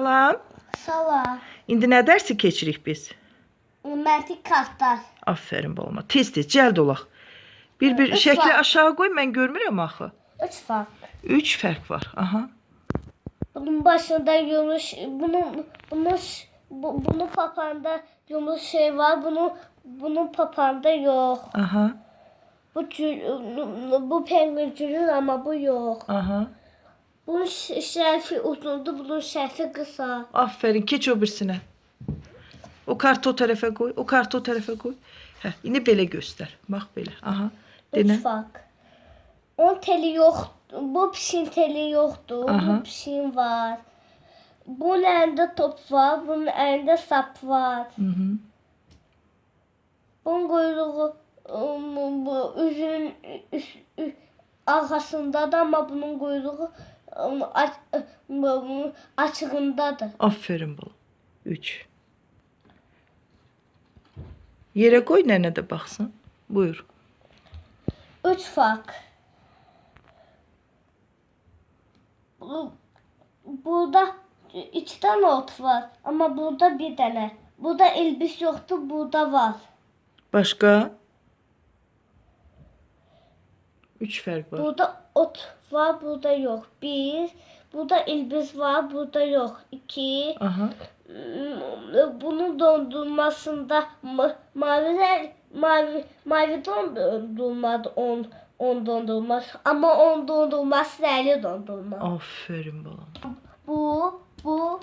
Salam. Sala. İndi nə dərsi keçirik biz? Mantık kartlar. Aferin balama. Tez tez cəld olaq. Bir bir Üç şəkli var. aşağı qoy, mən görmürəm axı. Üç fark. 3 fərq var. Aha. Bunun başında yumuş, bunun bunun bu, bunun papağında yumuş şey var. Bunun bunun papağında yok. Aha. Bu cül- bu penguin cülür ama bu yok. Aha. Bunun ş- şərfi uzundur, bunun şərfi qısa. Aferin. Keç o birisinə. O kartı o tərəfə qoy. O kartı o tərəfə qoy. Hə, indi belə göstər. Bax belə. Aha. Denə. fark. On teli yok. Bu pişin teli yoktu. Aha. Bu pişin var. Bunun elinde top var. Bunun elinde sap var. Hı -hı. Bunun kuyruğu ım, bu üzünün üst, ü- arkasındadır ama bunun kuyruğu ım, aç, açığındadır. Aferin balam. 3. Yerə qoy nənə də baxsın. Buyur. Üç fark. Bu- Burada iki tane ot var ama burada bir tane. Burada elbis yoktu, burada var. Başqa? 3 fərq var. Burada ot var, burada yok. Bir. Burada elbis var, burada yok. İki. Aha. Bunun dondurmasında ma maviler mavi mavi dondurmadı on on dondurması ama on dondurması değerli dondurma. Aferin balam. Bu bu.